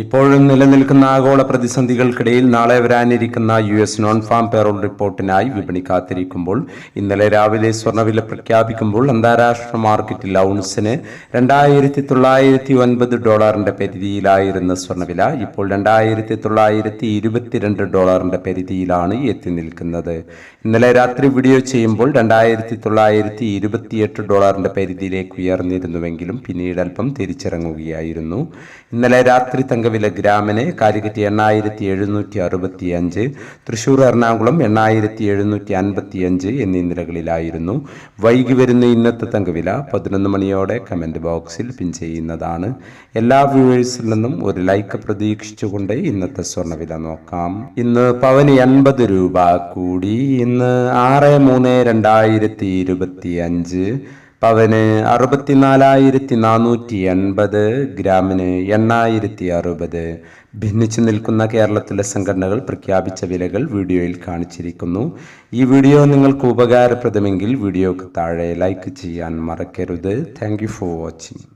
ഇപ്പോഴും നിലനിൽക്കുന്ന ആഗോള പ്രതിസന്ധികൾക്കിടയിൽ നാളെ വരാനിരിക്കുന്ന U S non farm payroll റിപ്പോർട്ടിനായി വിപണി കാത്തിരിക്കുമ്പോൾ ഇന്നലെ രാവിലെ സ്വർണവില പ്രഖ്യാപിക്കുമ്പോൾ അന്താരാഷ്ട്ര മാർക്കറ്റിൽ ഔൺസിന് രണ്ടായിരത്തി തൊള്ളായിരത്തി ഒൻപത് ഡോളറിന്റെ പരിധിയിലായിരുന്ന സ്വർണവില ഇപ്പോൾ രണ്ടായിരത്തി തൊള്ളായിരത്തി ഇരുപത്തിരണ്ട് ഡോളറിന്റെ പരിധിയിലാണ് എത്തി നിൽക്കുന്നത്. ഇന്നലെ രാത്രി വീഡിയോ ചെയ്യുമ്പോൾ രണ്ടായിരത്തി തൊള്ളായിരത്തി ഇരുപത്തിയെട്ട് ഡോളറിന്റെ പരിധിയിലേക്ക് ഉയർന്നിരുന്നുവെങ്കിലും പിന്നീട് അല്പം തിരിച്ചിറങ്ങുകയായിരുന്നു. ഇന്നലെ രാത്രി തങ്കവില ഗ്രാമിന് കാലിക്കറ്റ് എണ്ണായിരത്തി എഴുന്നൂറ്റി അറുപത്തി അഞ്ച് തൃശൂർ എറണാകുളം എണ്ണായിരത്തി എഴുന്നൂറ്റി അൻപത്തി അഞ്ച് എന്നീ നിലകളിലായിരുന്നു. വൈകി വരുന്ന ഇന്നത്തെ തങ്കവില പതിനൊന്ന് മണിയോടെ കമന്റ് ബോക്സിൽ പിൻ ചെയ്യുന്നതാണ്. എല്ലാ വ്യൂവേഴ്സിൽ നിന്നും ഒരു ലൈക്ക് പ്രതീക്ഷിച്ചുകൊണ്ട് ഇന്നത്തെ സ്വർണവില നോക്കാം. ഇന്ന് പവന് എൺപത് രൂപ കൂടി. ഇന്ന് ആറ് മൂന്ന് രണ്ടായിരത്തി ഇരുപത്തി അഞ്ച് പവന് അറുപത്തിനാലായിരത്തി നാനൂറ്റി എൺപത് ഗ്രാമിന് എണ്ണായിരത്തി അറുപത് ഭിന്നിച്ചു നിൽക്കുന്ന കേരളത്തിലെ സംഘടനകൾ പ്രഖ്യാപിച്ച വിലകൾ വീഡിയോയിൽ കാണിച്ചിരിക്കുന്നു. ഈ വീഡിയോ നിങ്ങൾക്ക് ഉപകാരപ്രദമെങ്കിൽ വീഡിയോക്ക് താഴെ ലൈക്ക് ചെയ്യാൻ മറക്കരുത്. Thank for watching